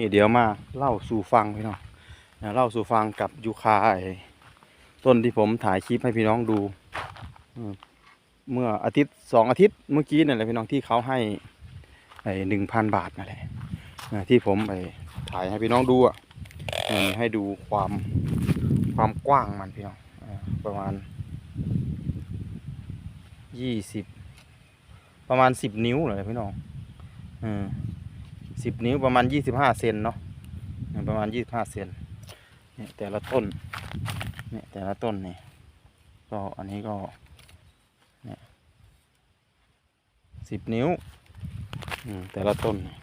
นี่เดี๋ยวมาเล่าสู่ฟังพี่น้องเล่าสู่ฟังกับยูคาไอต้นที่ผมถ่ายคลิปให้พี่น้องดู เมื่ออาทิตย์สองอาทิตย์เมื่อกี้นั่นแหละพี่น้องที่เขาให้ไอ้หนึ่งพันบาทนั่นแหละที่ผมไปถ่ายให้พี่น้องดูอะให้ดูความความกว้างมันพี่น้องประมาณยี่สิบประมาณสิบนิ้วเลยพี่น้องอืม สิบนิ้วประมาณยี่สิบห้าเซนเนาะประมาณยี่สิบห้าเซนเนี่ยแต่ละต้นเนี่ยแต่ละต้นเนี่ยก็อันนี้ก็เนี่ยสิบนิ้วแต่ละต้นเนี่ย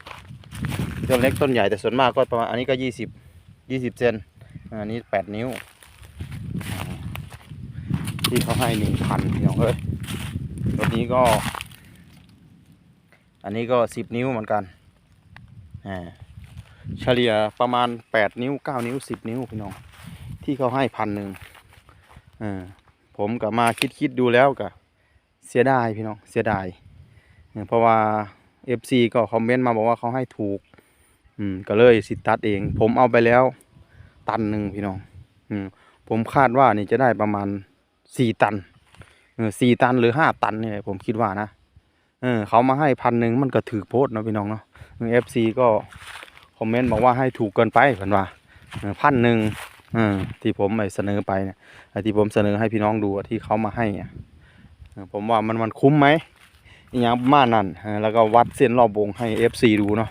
ต้นเล็กต้นใหญ่แต่ส่วนมากก็ประมาณอันนี้ก็ยี่สิบยี่สิบเซนอันนี้แปดนิ้ว ที่เขาให้หนึ่งพันพี่น้องเอ้ยต้นนี้ก็ อันนี้ก็สิบนิ้วเหมือนกัน เฉลี่ยประมาณแปดนิ้วเก้านิ้วสิบนิ้วพี่น้อง ที่เขาให้พันหนึ่งผมกับมาคิดคิดดูแล้วก็เสียดายพี่น้องเสียดายเพราะว่า FC ก็คอมเมนต์มาบอกว่าเขาให้ถูก อืมก็เลยสิตัดเอง ผมเอาไปแล้ว ตันหนึ่งพี่น้องอืมผมคาดว่านี่จะได้ประมาณสี่ตันสี่ตันหรือห้าตันนี่แหละผมคิดว่านะ เออเขามาให้พันหนึ่งมันก็ถือโพดเนาะพี่น้องเนาะเอฟซีก็คอมเมนต์บอกว่าให้ถูกเกินไปเพิ่นว่าพันหนึ่งที่ผมไปเสนอไปเนี่ยที่ผมเสนอให้พี่น้องดูที่เขามาให้ผมว่ามันมันคุ้มไหมอย่างมานั้นแล้วก็วัดเส้นรอบวงให้ FC ดูเนาะ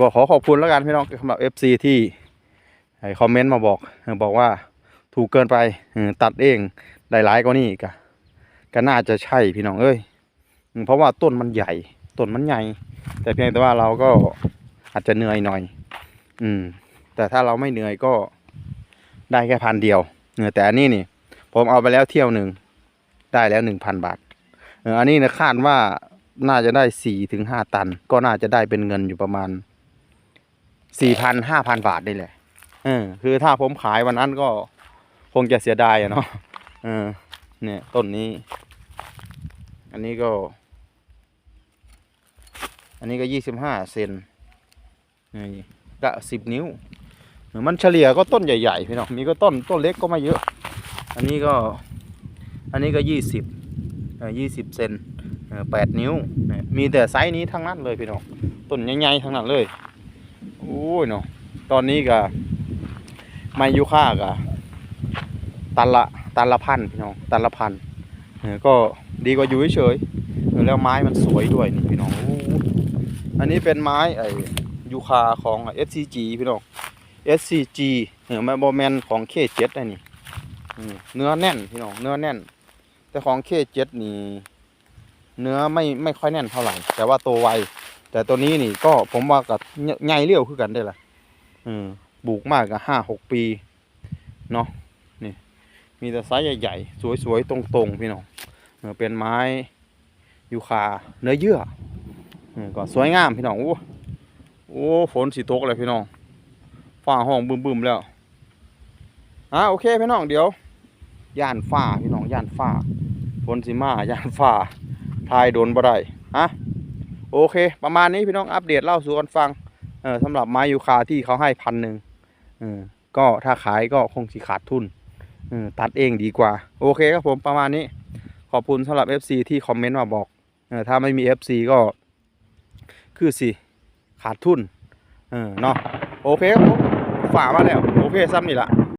ก็ขอขอบคุณแล้วกันพี่น้องสำหรับ FC ที่คอมเมนต์มาบอกบอกว่าถูกเกินไปตัดเองหลายๆกว่านี้อีกอะก็น่าจะใช่พี่น้องเอ้ย เพราะว่าต้นมันใหญ่ ต้นมันใหญ่ แต่เพียงแต่ว่าเราก็อาจจะเหนื่อยหน่อย อืม แต่ถ้าเราไม่เหนื่อยก็ได้แค่พันเดียวเออแต่อันนี้นี่ ผมเอาไปแล้วเที่ยวหนึ่งได้แล้วหนึ่งพันบาทเอออันนี้นะคาดว่าน่าจะได้สี่ถึงห้าตัน ก็น่าจะได้เป็นเงินอยู่ประมาณสี่พันห้าพันบาทนี่แหละเออคือถ้าผมขายวันนั้นก็คงจะเสียดายอะเนาะเออเนี่ยต้นนี้ อันนี้ก็ อันนี้ก็ยี่สิบห้าเซนนี่ก็สิบนิ้ว มันเฉลี่ยก็ต้นใหญ่ๆพี่น้องมีก็ต้นต้นเล็กก็ไม่เยอะ อันนี้ก็อันนี้ก็ยี่สิบยี่สิบเซนแปดนิ้ว มีแต่ไซส์นี้ทั้งนั้นเลยพี่น้องต้นใหญ่ๆทั้งนั้นเลยโอ้ยเนาะตอนนี้ก็ไมยูค่าก็ตันละตันละพันพี่น้องตันละพันเออก็ดีกว่าอยู่เฉยแล้วไม้มันสวยด้วยนี่พี่น้อง อันนี้เป็นไม้ไอ้ยูคาของ SCG พี่น้อง SCG เออมันบอแมนของ K7 อันนี้เนื้อแน่นพี่น้องเนื้อแน่น แต่ของ K7 นี่เนื้อไม่ไม่ค่อยแน่นเท่าไหร่ แต่ว่าโตไว แต่ตัวนี้นี่ก็ผมว่ากับใหญ่เลี้ยวคือกันได้ละอืมปลูกมากกับห้าหกปีเนาะนี่ มีแต่ไซส์ใหญ่ๆ สวยๆ ตรงๆ พี่น้องเออเป็นไม้ยูคาเนื้อเยื่อ ก็สวยงามพี่น้องโอ้โอ้ฝนสีตกเลยพี่น้องฟ้าห้องบึมๆแล้วอะโอเคพี่น้องเดี๋ยวย่านฟ้าพี่น้องย่านฟ้าฝนสีมาย่านฟ้าทายโดนบ่ได้ฮะโอเค ประมาณนี้พี่น้องอัปเดตเล่าสู่กันฟังเออสำหรับไม้ยูคาที่เขาให้พันหนึ่งเออก็ถ้าขายก็คงสิขาดทุนเออตัดเองดีกว่า โอเคครับผมประมาณนี้ ขอบคุณสำหรับ FC ที่คอมเมนต์มาบอกเออถ้าไม่มี FC ก็ คือสิขาดทุนเออเนาะโอเคครับผมฝ่ามาแล้ว โอเคซ้ำนี่ละ